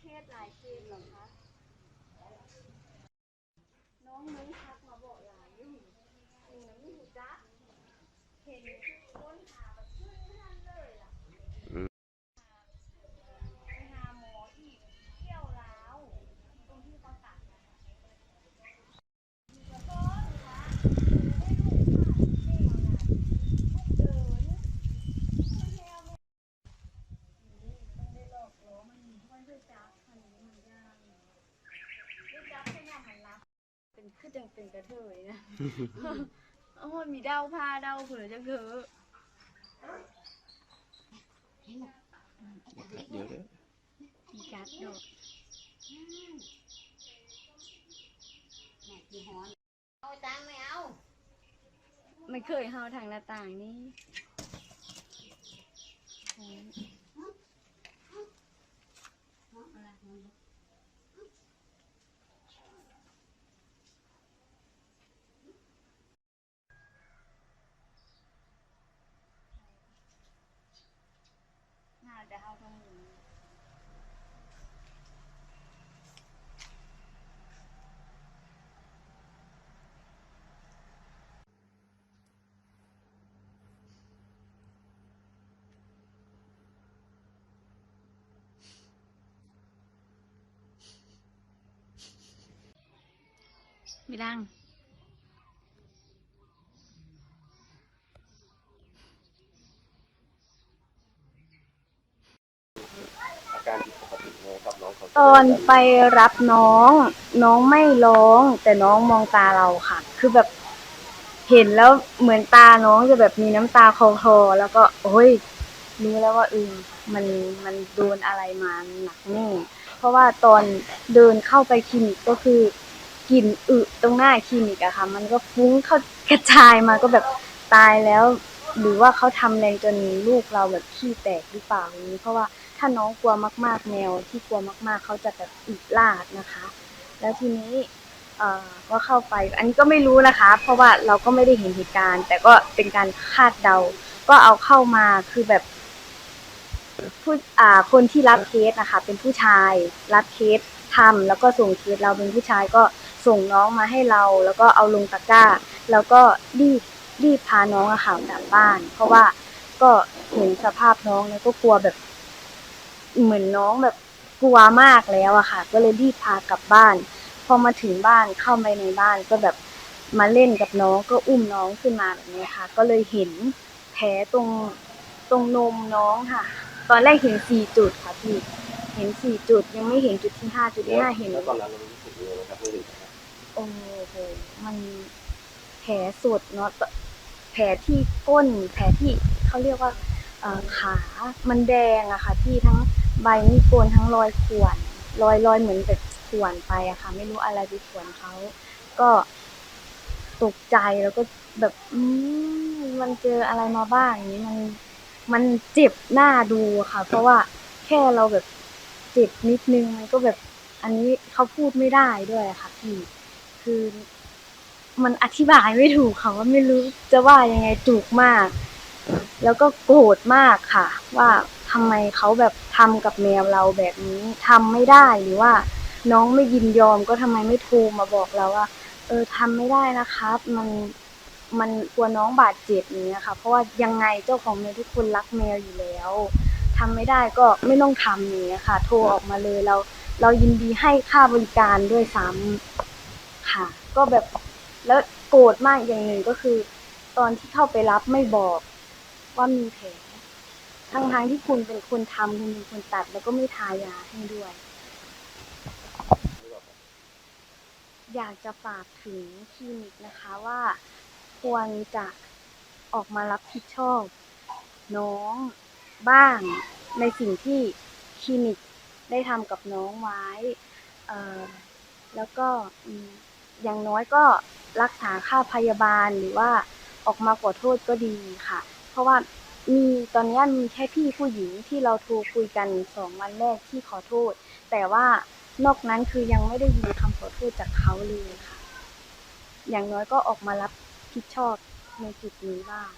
เคสหลายเคสหรอคะ น้องนุ้งทักมาบอกหลายอยู่หนูไม่รู้จักเห็นค้นหาแบบขึ้นนั่นเลยล่ะ อืม ไปหาหมออีกเที่ยวแล้วตรงที่เขาตัดนะคะแล้วก็นะคะได้ลูกค่ะเที่ยวนะทุกเดินไม่แห้วไม่ต้องได้หลอกล้อมันมีด้วยด้วยจักคันนี้มันยากด้วยจักแค่ยามมันรับ เป็น คือจังเป็นกระเทยนะ โอ้ยมีเดาผ้าเดาเผื่อจะเกอเดี๋ยวเดี๋ยวมีกัดดอกเอาตังค์ไม่เอา ไม่เคยเฮาทางหน้าต่างนี่โอ้ย น่าจะเฮาตรงนี้ ไม่ดัง อาการผิดปกตินะครับน้องเขา ตอนไปรับน้อง น้องไม่ร้อง แต่น้องมองตาเราค่ะ คือแบบเห็นแล้วเหมือนตาน้องจะแบบมีน้ำตาคลอคลอแล้วก็โอ้ยรู้แล้วว่าเออมันมันโดนอะไรมาหนักแน่เพราะว่าตอนเดินเข้าไปคลินิกก็คือกลิ่นอึตรงหน้าคลินิกอะค่ะ มันก็ฟุ้งเข้ากระจายมาก็แบบตายแล้ว หรือว่าเขาทำแรงจนลูกเราแบบขี้แตกหรือเปล่าอย่างนี้เพราะว่า ถ้าน้องกลัวมาก ๆ แมวที่กลัวมาก ๆ เขาจะแบบอึลาดนะคะ แล้วทีนี้เอ่อก็เข้าไป อันนี้ก็ไม่รู้นะคะ เพราะว่าเราก็ไม่ได้เห็นเหตุการณ์ แต่ก็เป็นการคาดเดา ก็เอาเข้ามาคือแบบผู้อ่าคนที่รับเคสนะคะ เป็นผู้ชาย รับเคสทำแล้วก็ส่งเคสเราเป็นผู้ชายก็ส่งน้องมาให้เรา แล้วก็เอาลงตะกร้า แล้วก็รีบรีบพาน้องอะค่ะกลับบ้าน เพราะว่าก็เห็นสภาพน้องแล้วก็กลัวแบบ เหมือนน้องแบบกลัวมากแล้วอะค่ะ ก็เลยรีบพากลับบ้าน พอมาถึงบ้านเข้าไปในบ้านก็แบบมาเล่นกับน้องก็อุ้มน้องขึ้นมาแบบนี้ค่ะ ก็เลยเห็นแผลตรงตรงนมน้องค่ะ ตอนแรกเห็นสี่จุดค่ะพี่ เห็นสี่จุดยังไม่เห็นจุดที่ห้าจุดที่ห้าเห็น แล้วตอนนั้นเรารู้สึกยังไงนะครับไม่ถึงโอ้โหมันแผลสดเนาะแผลที่ก้น แผลที่เขาเรียกว่าเอ่อขา มันแดงอะค่ะที่ทั้ง ใบมีดโกนทั้งรอยข่วนรอยรอยเหมือนแบบข่วนไปอะค่ะ ไม่รู้อะไรไปข่วนเขาก็ตกใจแล้วก็แบบอืมมันเจออะไรมาบ้างอย่างนี้มันมันเจ็บหน้าดูะค่ะ เพราะว่าแค่เราแบบเจ็บนิดนึงมันก็แบบอันนี้เขาพูดไม่ได้ด้วยอะค่ะพี่คือมันอธิบายไม่ถูกค่ะว่าไม่รู้จะว่ายังไงจุกมาก แล้วก็โกรธมากค่ะ ว่า ทำไมเขาแบบทำกับแมวเราแบบนี้ทำไม่ได้หรือว่า น้องไม่ยินยอมก็ทำไมไม่โทรมาบอกเราว่า เออทำไม่ได้นะครับ มันมันกลัวน้องบาดเจ็บอย่างเนี้ยค่ะ เพราะว่ายังไงเจ้าของแมวทุกคนรักแมวอยู่แล้วทำไม่ได้ก็ไม่ต้องทำอย่างเนี้ยค่ะ โทรออกมาเลยเรา เรายินดีให้ค่าบริการด้วยซ้ำค่ะ ก็แบบแล้วโกรธมากอย่างหนึ่งก็คือ ตอนที่เข้าไปรับไม่บอกว่ามีแผล ทั้งทางที่คุณเป็นคนทำคุณเป็นคนตัด แล้วก็ไม่ทายาให้ด้วย อยากจะฝากถึงคลินิกนะคะว่า ควรจะออกมารับผิดชอบ น้องบ้างในสิ่งที่คลินิกได้ทำกับน้องไว้แล้วก็อย่างน้อยก็รักษาค่าพยาบาลหรือว่าออกมาขอโทษก็ดีค่ะ เพราะว่า มีตอนนี้มีแค่พี่ผู้หญิงที่เราโทรคุยกันสองวันแรกที่ขอโทษ แต่ว่านอกนั้นคือยังไม่ได้ยินคำขอโทษจากเขาเลยค่ะ อย่างน้อยก็ออกมารับผิดชอบในจุดนี้บ้าง